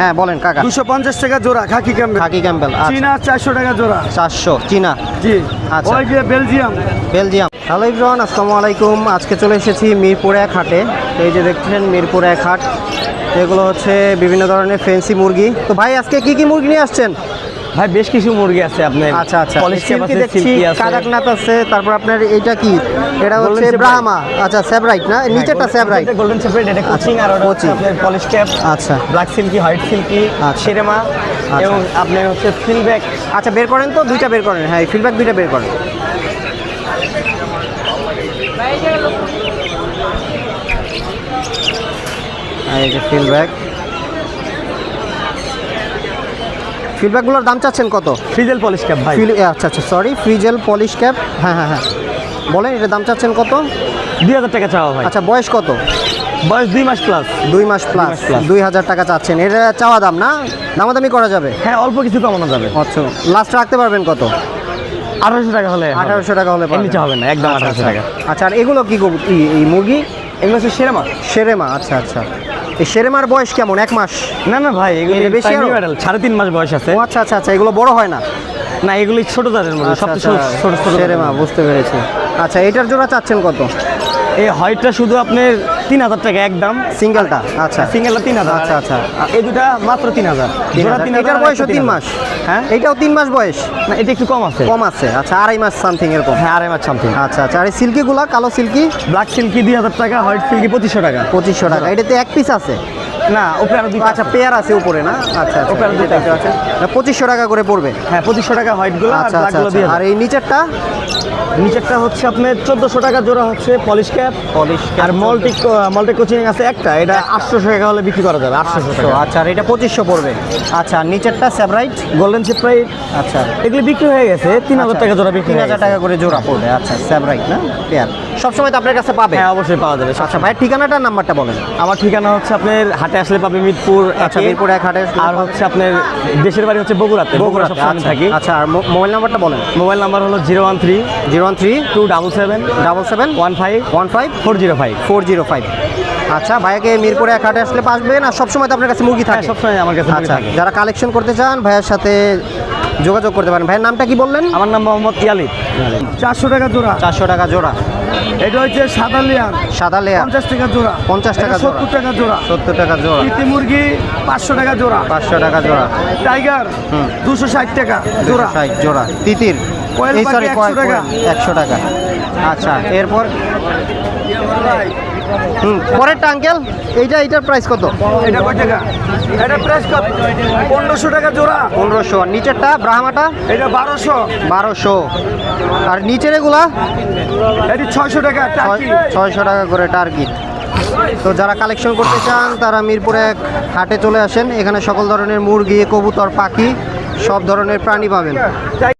হ্যাঁ বলেন কাকা। দুশো পঞ্চাশ টাকা জোড়া খাকি ক্যাম্পেল খাকি ক্যাম্পেল চীনা চারশো টাকা জোড়া। চারশো চীনা? জি। আচ্ছা। বেলজিয়াম। বেলজিয়াম। হ্যালো ইব্রান আসসালামু আলাইকুম। আজকে চলে এসেছি মিরপুর এক হাটে। এই যে দেখছেন মিরপুর এক হাট। এগুলো হচ্ছে বিভিন্ন ধরনের ফেন্সি মুরগি। তো ভাই আজকে কি কি মুরগি নিয়ে আসছেন? ভাই বেশ কিছু মুরগি আছে আপনার। আচ্ছা আচ্ছা। সিল্কি আছে দেখছি সিল্কি আছে। তারপর আপনার এটা কি? এটা হচ্ছে ব্রাহ্মা। আচ্ছা স্যাবরাইট না? নিচেরটা স্যাবরাইট গোল্ডেন সেপারেট এটা কোচিং আর ওটা হচ্ছে। আপনার পলিশ ক্যাপ আচ্ছা। ব্ল্যাক সিল্কি হোয়াইট সিল্কি আচ্ছা। সেরেমা এবং আপনার হচ্ছে ফিলব্যাক আচ্ছা বের করেন তো দুইটা বের করেন। হ্যাঁ ফিডব্যাক দুইটা বের করেন। এই যে ফিডব্যাক ফিডব্যাকগুলোর দাম চাচ্ছেন কত? ফ্রিজেল পলিশ ক্যাপ ভাই। ফিল আচ্ছা আচ্ছা সরি ফ্রিজেল পলিশ ক্যাপ। হ্যাঁ হ্যাঁ হ্যাঁ। বলেন এটার দাম চাচ্ছেন কত? দুই হাজার টাকা চাওয়া ভাই। আচ্ছা বয়স কত? বয়স দুই মাস প্লাস দুই মাস প্লাস। দুই হাজার টাকা চাচ্ছেন। এটা চাওয়া দাম না? দামাদামি করা যাবে? হ্যাঁ অল্প কিছু কমানো যাবে। আচ্ছা লাস্ট রাখতে পারবেন কত? আঠারোশো টাকা হলে আঠারোশো টাকা হলে নিচে হবে না একদম আচ্ছা, আঠারোশো আচ্ছা। টাকা। আচ্ছা আর এগুলো কি এই মুরগি? এগুলো হচ্ছে সেরেমা। সেরেমা আচ্ছা আচ্ছা। এই সেরেমার বয়স কেমন? এক মাস? না না ভাই এগুলো বেশি? সাড়ে তিন মাস বয়স আছে। আচ্ছা আচ্ছা আচ্ছা এগুলো বড় হয় না? না এগুলি ছোট জাতের মধ্যে আচ্ছা, সবচেয়ে আচ্ছা, ছোট ছোট শেরেমা বুঝতে পেরেছি। আচ্ছা এটার জন্য চাচ্ছেন কত? এই হোয়াইটটা শুধু আপনার তিন হাজার টাকা একদম সিঙ্গেলটা? আচ্ছা। সিঙ্গেলটা তিন হাজার। আচ্ছা, আচ্ছা। এই দুটা মাত্র তিন হাজার। তিন হাজার। বয়স তিন মাস। হ্যাঁ? এটাও তিন মাস বয়স? না এটা একটু কম আছে। কম আছে। আচ্ছা আড়াই মাস সামথিং এরকম। হ্যাঁ আড়াই মাস সামথিং আচ্ছা আচ্ছা। আর এই সিল্কিগুলা কালো সিল্কি? ব্ল্যাক সিল্কি দুই হাজার টাকা হোয়াইট সিল্কি পঁচিশশো টাকা। পঁচিশশো টাকা। এটাতে এক পিস আছে? না ওপরে আরও দুই আচ্ছা পেয়ার আছে উপরে না? আচ্ছা আচ্ছা ওপরে দুইটা দেখতে পাচ্ছেন পঁচিশশো টাকা করে পড়বে। হ্যাঁ পঁচিশশো টাকা হোয়াইটগুলো আর আচ্ছা ব্ল্যাক আচ্ছা গুলো আচ্ছা। আর এই নিচেরটা? নিচেরটা হচ্ছে আপনার চোদ্দশো টাকা জোড়া হচ্ছে পলিশ ক্যাপ পলিশ আর মল্টি মল্টি কোচিং আছে একটা এটা আটশোশো টাকা হলে বিক্রি করা যাবে আটশোশো টাকা। আচ্ছা আর এটা পঁচিশশো পড়বে। আচ্ছা আর নিচেরটা স্যাবরাইট গোল্ডেন চিপ্রাইট আচ্ছা। এগুলি বিক্রি হয়ে গেছে তিন হাজার টাকা জোড়া বিক্রি তিন হাজার। টাকা করে জোড়া পড়বে আচ্ছা স্যাবরাইট না? পেয়ার সবসময় তো আপনার কাছে পাবে। হ্যাঁ অবশ্যই পাওয়া যাবে আচ্ছা ভাই ঠিকানাটা নাম্বারটা বলেন। আমার ঠিকানা হচ্ছে আপনার হাটে আসলে পাবে মিরপুর আচ্ছা মিরপুর এক হাটে আর হচ্ছে আপনার দেশের বাড়ি হচ্ছে বগুড়াতে। বগুড়া সবসময় আচ্ছা থাকি। আচ্ছা আর মোবাইল নাম্বারটা বলেন। মোবাইল নাম্বার হলো zero one three zero one three two double seven double seven one five one five four zero five. Four zero five. আচ্ছা ভাইয়াকে মিরপুরে এক হাটে আসলে পাসবে না সবসময় তো আপনার কাছে মুরগি হ্যাঁ থাকে। সবসময় আমার কাছে আচ্ছা থাকে। যারা কালেকশন করতে চান ভাইয়ের সাথে যোগাযোগ করতে পারেন। ভাইয়ের নামটা কি বললেন? আমার নাম মোহাম্মদ ইয়ালিদ। চারশো টাকা জোড়া। চারশো টাকা জোড়া। এটা হচ্ছে সাদা লিয়ান সাদা লেয়ার। পঞ্চাশ টাকা জোড়া। 50 টাকা সত্তর টাকা জোড়া। সত্তর টাকা জোড়া। ইতি মুরগি পাঁচশো টাকা জোড়া। পাঁচশো টাকা জোড়া। টাইগার দুশো ষাট টাকা জোড়া। জোড়া জোড়া। তিতির। এই সরি 100 টাকা। একশো টাকা। আচ্ছা এরপর? হুম পরেরটা আঙ্কেল এইটা এইটার প্রাইস কত? এটা কয় টাকা? এটা প্রাইস কত? পনেরোশো টাকা জোড়া। পনেরোশো। আর নিচেরটা ব্রাহ্মাটা? এটা বারোশো। বারোশো। আর নিচের এগুলা? এটি ছয়শো টাকা ছয়শো টাকা করে টার্গেট তো যারা কালেকশন করতে চান তারা মিরপুরে এক হাটে চলে আসেন। এখানে সকল ধরনের মুরগি কবুতর পাখি সব ধরনের প্রাণী পাবেন।